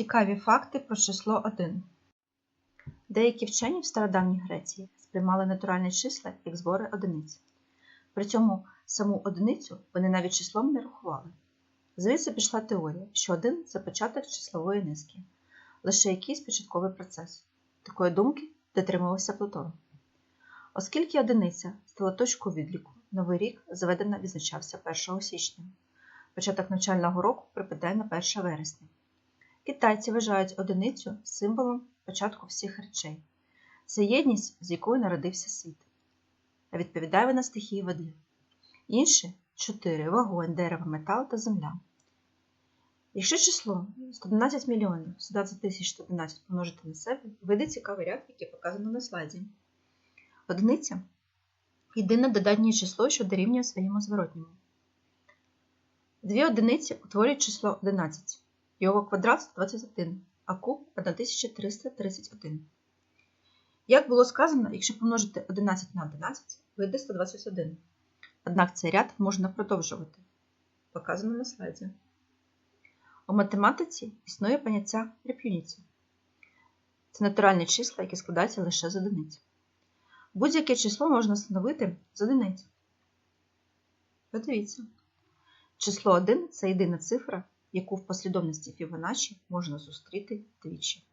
Цікаві факти про число 1. Деякі вчені в стародавній Греції сприймали натуральні числа як збори одиниць. При цьому саму одиницю вони навіть числом не рахували. Звідси пішла теорія, що 1 це початок числової низки, лише якийсь початковий процес. Такої думки дотримувався Платон. Оскільки одиниця стала точкою відліку, новий рік заведено відзначався 1 січня. Початок навчального року припадає на 1 вересня. Китайці вважають одиницю символом початку всіх речей. Це єдність, з якою народився світ. А відповідає вона стихії води. Інші чотири вогонь, дерево, метал та земля. Якщо число 111 мільйонів 120 тисяч 111 помножити на себе, вийде цікавий ряд, який показано на слайді. Одиниця єдине додатнє число, що дорівнює своєму зворотньому. Дві одиниці утворюють число 11. Його квадрат 121, а куб 1331. Як було сказано, якщо помножити 11 на 11, вийде 121. Однак цей ряд можна продовжувати. Показано на слайді. У математиці існує поняття реп'юніці. Це натуральні числа, які складаються лише з одиниць. Будь-яке число можна встановити з одиниць. Подивіться. Число 1 це єдина цифра, яку в послідовності Фібоначчі можна зустріти двічі.